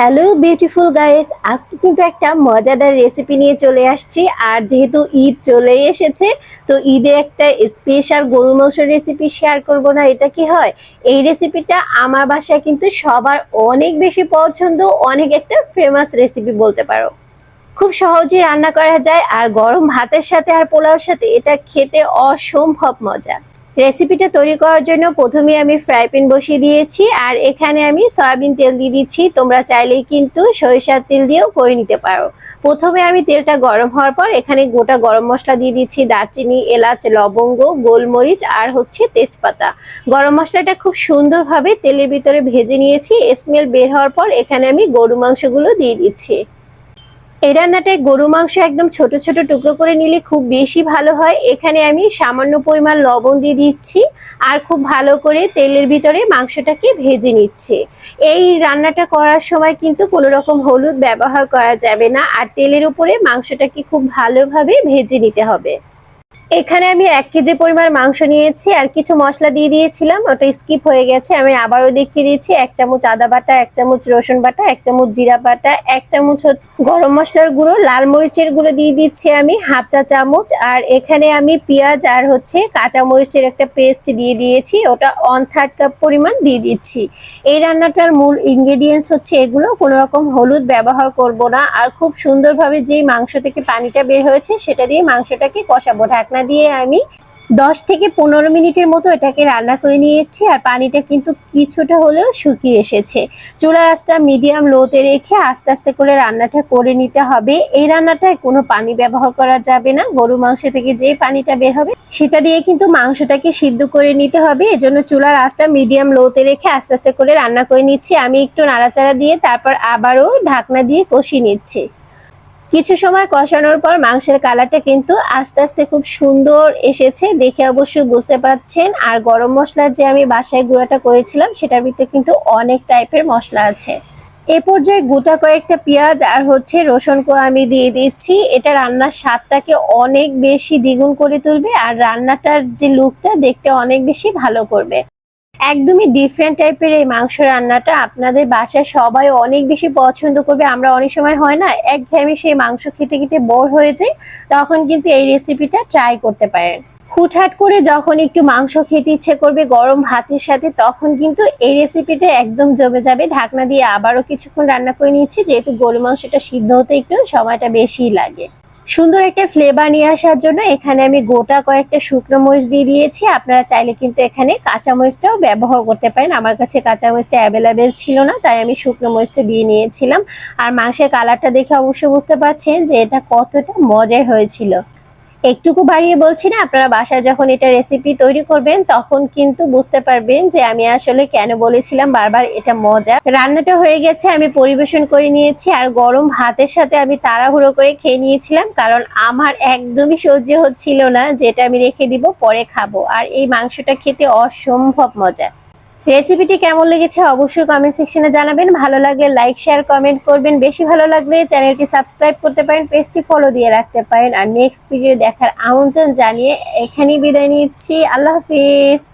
Hello beautiful guys আজকে কিন্তু একটা মজাদার রেসিপি নিয়ে চলে আসছি। আর যেহেতু ঈদ চলেই এসেছে, তো ঈদে একটা স্পেশাল গরু মাংসের রেসিপি শেয়ার করব না। এটা কি হয়? এই রেসিপিটা আমার বাসায় কিন্তু সবার অনেক বেশি পছন্দ, অনেক একটা ফেমাস রেসিপি বলতে পারো। খুব সহজেই রান্না করা যায়, আর গরম ভাতের সাথে আর পোলাওর সাথে এটা খেতে অসম্ভব মজা। রেসিপিটা তৈরি করার জন্য প্রথমে আমি ফ্রাই প্যান বসিয়ে দিয়েছি, আর এখানে আমি সয়াবিন তেল দিয়ে দিচ্ছি। তোমরা চাইলেই কিন্তু সরিষার তেল দিয়েও করে নিতে পারো। প্রথমে আমি তেলটা গরম হওয়ার পর এখানে গোটা গরম মশলা দিয়ে দিচ্ছি দারচিনি, এলাচ, লবঙ্গ, গোলমরিচ, আর হচ্ছে তেজপাতা। গরম মশলাটা খুব সুন্দরভাবে তেলের ভিতরে ভেজে নিয়েছি। স্মেল বের হওয়ার পর এখানে আমি গরু মাংসগুলো দিয়ে দিচ্ছি। এই রান্নাটায় গরু মাংস একদম ছোট ছোট টুকরো করে নিলে খুব বেশি ভালো হয়। এখানে আমি সামান্য পরিমাণ লবণ দিয়ে দিচ্ছি আর খুব ভালো করে তেলের ভিতরে মাংসটাকে ভেজে নিচ্ছে। এই রান্নাটা করার সময় কিন্তু কোনো রকম হলুদ ব্যবহার করা যাবে না আর তেলের উপরে মাংসটাকে খুব ভালোভাবে ভেজে নিতে হবে। এখানে আমি এক কেজি পরিমাণ মাংস নিয়েছি, আর কিছু মশলা দিয়ে দিয়েছিলাম, ওটা স্কিপ হয়ে গেছে। আমি আবারও দেখিয়ে দিয়েছি এক চামচ আদা বাটা, এক চামচ রসুন বাটা, এক চামচ জিরা বাটা, এক চামচ গরম মশলার গুঁড়ো, লাল মরিচের গুঁড়ো দিয়ে দিচ্ছি আমি, হাফ চা চামচ। আর এখানে আমি পেঁয়াজ আর হচ্ছে কাঁচা মরিচের একটা পেস্ট দিয়ে দিয়েছি, ওটা ওয়ান থার্ড কাপ পরিমাণ দিয়ে দিচ্ছি। এই রান্নাটার মূল ইনগ্রেডিয়েন্টস হচ্ছে এগুলো, কোনো রকম হলুদ ব্যবহার করব না। আর খুব সুন্দরভাবে যেই মাংস থেকে পানিটা বের হয়েছে, সেটা দিয়ে মাংসটাকে কষাবো, ঢাকনা দিয়ে আমি দশ থেকে পনেরো মিনিটের মতো এটাকে রান্না করে নিয়েছি আর পানিটা কিন্তু কিছুটা হলেও শুকিয়ে এসেছে। চুলা আঁচটা মিডিয়াম লোতে রেখে আস্তে আস্তে করে রান্নাটা করে নিতে হবে। এই রান্নাটায় কোনো পানি ব্যবহার করা যাবে না। গরু মাংস থেকে যে পানিটা বের হবে সেটা দিয়ে কিন্তু মাংসটাকে সিদ্ধ করে নিতে হবে। এজন্য চুলার আঁচটা মিডিয়াম লোতে রেখে আস্তে আস্তে করে রান্না করে নিচ্ছি। আমি একটু নাড়াচাড়া দিয়ে তারপর আবারও ঢাকনা দিয়ে কষিয়ে নিচ্ছি। কিছু সময় কষানোর পর মাংসের কালারটা কিন্তু আস্তে আস্তে খুব সুন্দর এসেছে। দেখে অবশ্যই বুঝতে পারছেন। আর গরম মশলার যে আমি বাসায় গুঁড়াটা করেছিলাম, সেটার ভিতরে কিন্তু অনেক টাইপের মশলা আছে। এ পর্যায়ে গোটা কয়েকটা পেঁয়াজ আর হচ্ছে রসুন কো আমি দিয়ে দিচ্ছি। এটা রান্নার স্বাদটাকে অনেক বেশি দ্বিগুণ করে তুলবে আর রান্নাটার যে লুকটা দেখতে অনেক বেশি ভালো করবে। একদমই ডিফারেন্ট টাইপের এই মাংস রান্নাটা আপনাদের বাসায় সবাই অনেক বেশি পছন্দ করবে। আমরা অনেক সময় হয় না একঘেয়েমি সেই মাংস খেতে খেতে বোর হয়ে যাই, তখন কিন্তু এই রেসিপিটা ট্রাই করতে পারেন। হুটহাট করে যখন একটু মাংস খেতে ইচ্ছে করবে গরম ভাতের সাথে, তখন কিন্তু এই রেসিপিটা একদম জমে যাবে। ঢাকনা দিয়ে আবারও কিছুক্ষণ রান্না করে নিচ্ছি যেহেতু গরু মাংসটা সিদ্ধ হতে একটু সময়টা বেশি লাগে। সুন্দর একটা ফ্লেভার নিয়ে আসার জন্য এখানে আমি গোটা কয়েকটা শুকনো মরিচ দিয়ে দিয়েছি। আপনারা চাইলে কিন্তু এখানে কাঁচা মরিচটাও ব্যবহার করতে পারেন। আমার কাছে কাঁচা মরিচটা অ্যাভেলেবেল ছিল না, তাই আমি শুকনো মরিচটা দিয়ে নিয়েছিলাম। আর মাংসের কালারটা দেখে অবশ্যই বুঝতে পারছেন যে এটা কতটা মজার হয়েছিল। একটুকু বাড়িয়ে বলছি না, আপনারা বাসায় যখন এটা রেসিপি তৈরি করবেন, তখন কিন্তু বুঝতে পারবেন যে আমি আসলে কেন বলেছিলাম বারবার এটা মজা। রান্নাটা হয়ে গেছে, আমি পরিবেশন করে নিয়েছি, আর গরম ভাতের সাথে আমি তাড়াহুড়ো করে খেয়ে নিয়েছিলাম, কারণ আমার একদমই সহ্য হচ্ছিল না যেটা আমি রেখে দিব, পরে খাব। আর এই মাংসটা খেতে অসম্ভব মজা। রেসিপিটি কেমন লেগেছে অবশ্যই কমেন্ট সেকশনে জানাবেন। ভালো লাগলে লাইক শেয়ার কমেন্ট করবেন। বেশি ভালো লাগলে চ্যানেলটি সাবস্ক্রাইব করতে পারেন পেজটি ফলো দিয়ে রাখতে পারেন। আর নেক্সট ভিডিও দেখার আমন্ত্রণ জানিয়ে এখানেই বিদায় নিচ্ছি। আল্লাহ হাফিজ।